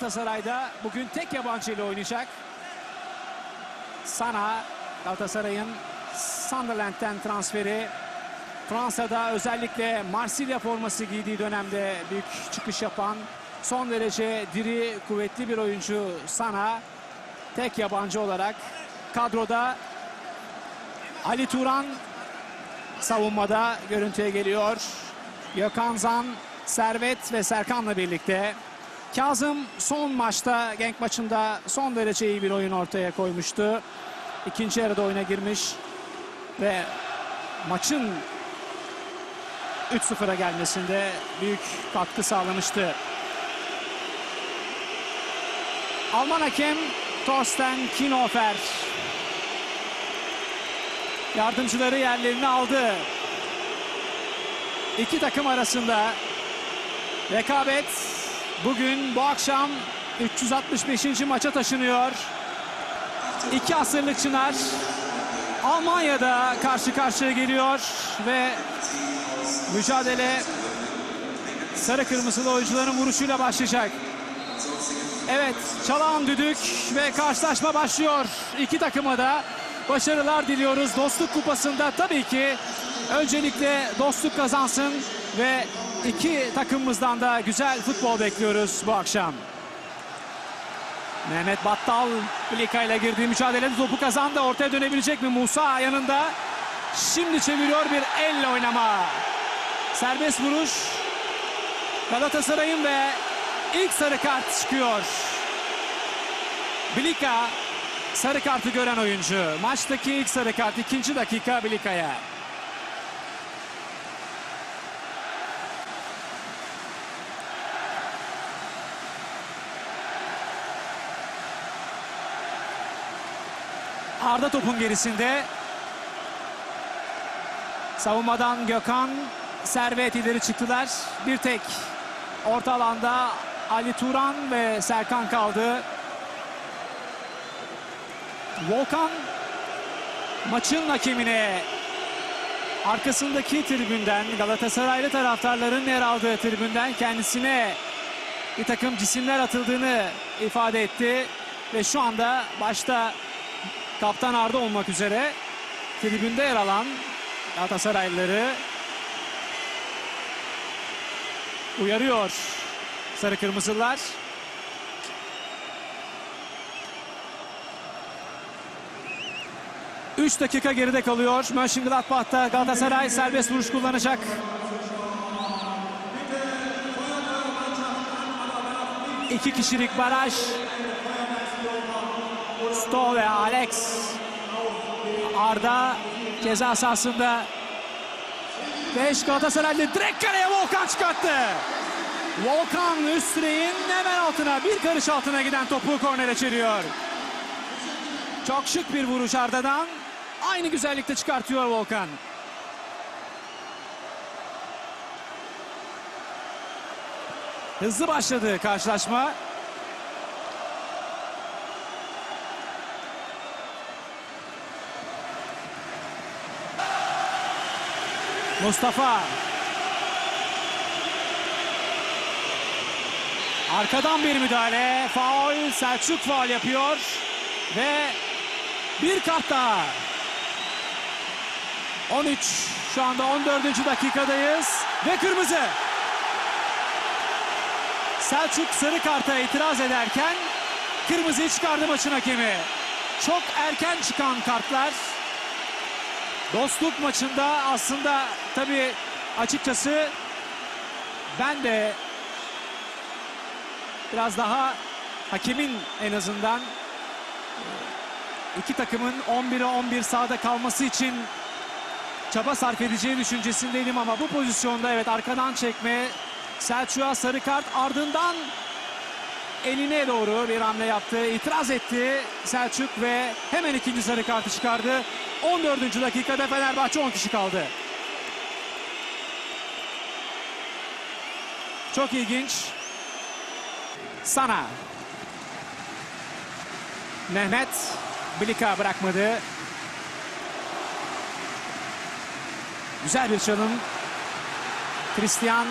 Galatasaray'da bugün tek yabancı ile oynayacak. Sana Galatasaray'ın Sunderland'den transferi Fransa'da özellikle Marsilya forması giydiği dönemde büyük çıkış yapan son derece diri, kuvvetli bir oyuncu Sana tek yabancı olarak kadroda Ali Turan savunmada görüntüye geliyor. Gökhan Zan, Servet ve Serkan'la birlikte. Kazım son maçta Genk maçında son derece iyi bir oyun ortaya koymuştu. İkinci yarıda oyuna girmiş ve maçın 3-0'a gelmesinde büyük katkı sağlamıştı. Alman hakem Torsten Kinofer yardımcıları yerlerini aldı. İki takım arasında rekabet bugün bu akşam 365. maça taşınıyor. İki asırlık Çınar Almanya'da karşı karşıya geliyor ve mücadele sarı kırmızılı oyuncuların vuruşuyla başlayacak. Evet çalan düdük ve karşılaşma başlıyor. İki takıma da başarılar diliyoruz. Dostluk kupasında tabii ki öncelikle dostluk kazansın ve iki takımımızdan da güzel futbol bekliyoruz bu akşam. Mehmet Battal Blika ile girdiği mücadelede topu kazandı. Ortaya dönebilecek mi? Musa yanında. Şimdi çeviriyor bir elle oynama. Serbest vuruş. Galatasaray'ın ve ilk sarı kart çıkıyor. Blika sarı kartı gören oyuncu. Maçtaki ilk sarı kart ikinci dakika Blika'ya. Arda topun gerisinde. Savunmadan Gökhan, Servet ileri çıktılar. Bir tek orta alanda Ali Turan ve Serkan kaldı. Volkan maçın hakemine arkasındaki tribünden Galatasaraylı taraftarların yer aldığı tribünden kendisine bir takım cisimler atıldığını ifade etti. Ve şu anda başta Kaptan Arda olmak üzere tribünde yer alan Galatasaraylıları uyarıyor sarı kırmızılar. Üç dakika geride kalıyor. Mönchengladbach'ta Galatasaray serbest vuruş kullanacak. İki kişilik baraj. Sto ve Alex. Arda ceza sahasında. Beş Galatasaraylı direkt kaleye Volkan çıkarttı. Volkan üst direğin hemen altına bir karış altına giden topu kornere çeviriyor. Çok şık bir vuruş Arda'dan. Aynı güzellikte çıkartıyor Volkan. Hızlı başladı karşılaşma. Mustafa. Arkadan bir müdahale. Faul. Selçuk faul yapıyor. Ve bir kart daha. 13. Şu anda 14. dakikadayız. Ve kırmızı. Selçuk sarı karta itiraz ederken kırmızıyı çıkardı maçın hakemi. Çok erken çıkan kartlar Dostluk maçında aslında tabii açıkçası ben de biraz daha hakemin en azından iki takımın 11'e 11 sahada kalması için çaba sarf edeceği düşüncesindeydim ama bu pozisyonda evet arkadan çekme Selçuk'a sarı kart ardından eline doğru bir hamle yaptı. itiraz etti Selçuk ve hemen ikinci sarı kartı çıkardı. 14. dakikada Fenerbahçe 10 kişi kaldı. Çok ilginç. Sana. Mehmet Blika bırakmadı. Güzel bir çalım. Christian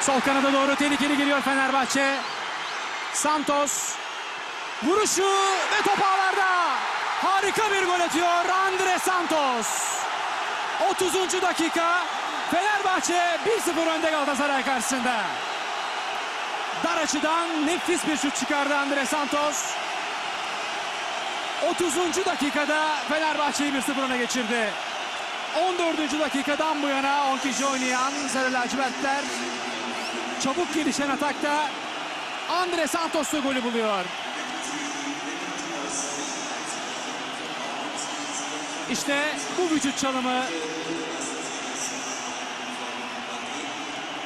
sol kanada doğru tehlikeli geliyor Fenerbahçe. Santos vuruşu ve top ağlarda. Harika bir gol atıyor Andre Santos. 30. dakika Fenerbahçe 1-0 önde Galatasaray karşısında. Dar açıdan nefis bir şut çıkardı Andre Santos. 30. dakikada Fenerbahçe'yi 1-0 öne geçirdi. 14. dakikadan bu yana 10 kişi oynayan Sarı Lacivertler çabuk gelişen atakta Andre Santos'la golü buluyor. İşte bu vücut çalımı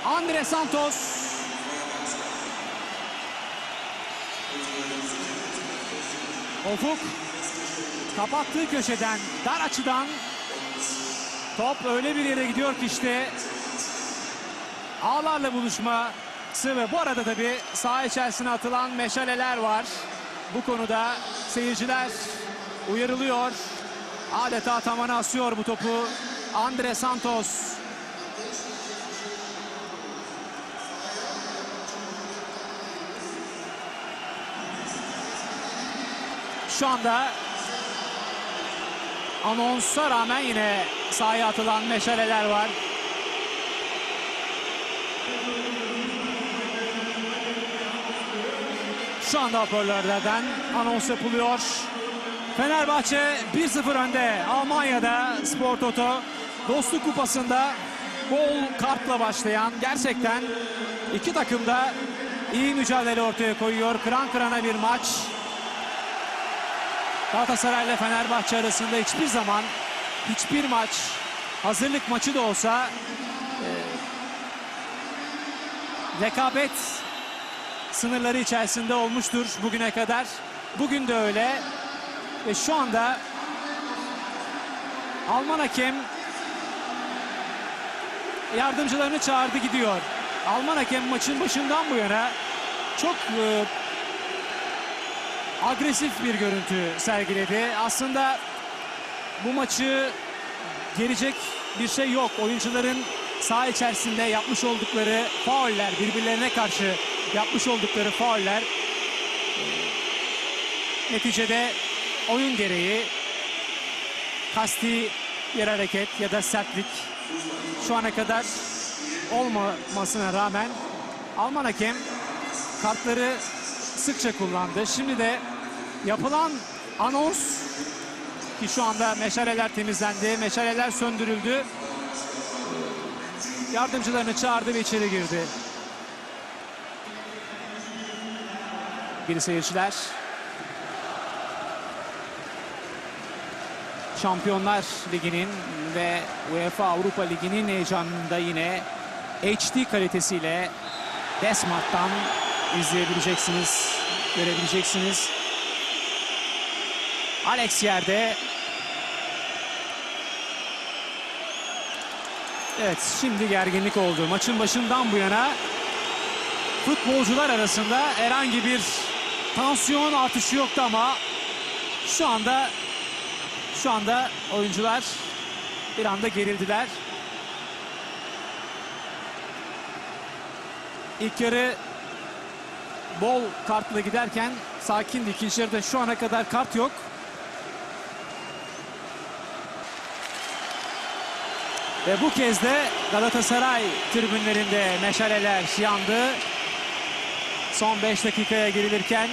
Andre Santos Ufuk kapattığı köşeden dar açıdan top öyle bir yere gidiyor ki işte ağlarla buluşması ve bu arada tabii saha içerisine atılan meşaleler var. Bu konuda seyirciler uyarılıyor. Adeta tavana asıyor bu topu. Andre Santos. Şu anda anonsa rağmen yine sahaya atılan meşaleler var. Şu anda hoparlörlerden anons yapılıyor. Fenerbahçe 1-0 önde. Almanya'da Spor Toto Dostluk Kupası'nda bol kartla başlayan gerçekten iki takım da iyi mücadele ortaya koyuyor. Kıran kırana bir maç. Galatasaray ile Fenerbahçe arasında hiçbir zaman hiçbir maç hazırlık maçı da olsa e, rekabet sınırları içerisinde olmuştur bugüne kadar. Bugün de öyle. Ve şu anda Alman hakem yardımcılarını çağırdı gidiyor. Alman hakem maçın başından bu yana çok e, agresif bir görüntü sergiledi. Aslında bu maçı gelecek bir şey yok. Oyuncuların saha içerisinde yapmış oldukları fauller, birbirlerine karşı yapmış oldukları fauller e, neticede oyun gereği kasti bir hareket ya da sertlik şu ana kadar olmamasına rağmen Alman hakem kartları sıkça kullandı. Şimdi de yapılan anons ki şu anda meşaleler temizlendi, meşaleler söndürüldü. Yardımcılarını çağırdı ve içeri girdi. Geri seyirciler. Şampiyonlar Ligi'nin ve UEFA Avrupa Ligi'nin heyecanında yine HD kalitesiyle Desmart'tan izleyebileceksiniz, görebileceksiniz. Alex yerde. Evet şimdi gerginlik oldu. Maçın başından bu yana futbolcular arasında herhangi bir tansiyon artışı yoktu ama şu anda şu anda oyuncular bir anda gerildiler. İlk yarı bol kartla giderken sakindi. İkinci yarıda şu ana kadar kart yok. Ve bu kez de Galatasaray tribünlerinde meşaleler yandı. Son 5 dakikaya girilirken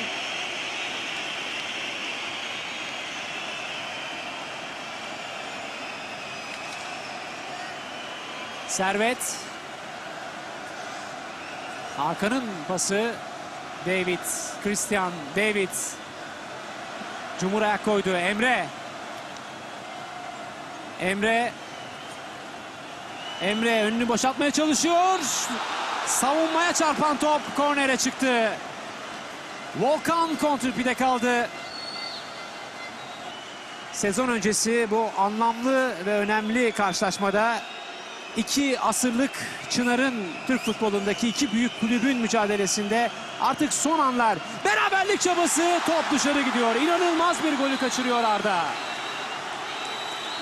Servet Hakan'ın pası David, Christian, David Cumhur ayak koydu. Emre Emre Emre önünü boşaltmaya çalışıyor. Savunmaya çarpan top kornere çıktı. Volkan kontrpide kaldı. Sezon öncesi bu anlamlı ve önemli karşılaşmada iki asırlık Çınar'ın Türk futbolundaki iki büyük kulübün mücadelesinde artık son anlar. Beraberlik çabası top dışarı gidiyor. İnanılmaz bir golü kaçırıyor Arda.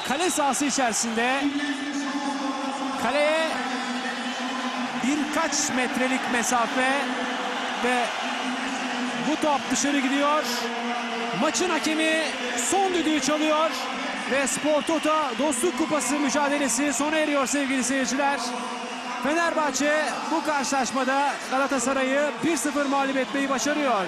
Kale sahası içerisinde kaleye birkaç metrelik mesafe ve top dışarı gidiyor. Maçın hakemi son düdüğü çalıyor. Ve Spor Toto Dostluk Kupası mücadelesi sona eriyor sevgili seyirciler. Fenerbahçe bu karşılaşmada Galatasaray'ı 1-0 mağlup etmeyi başarıyor.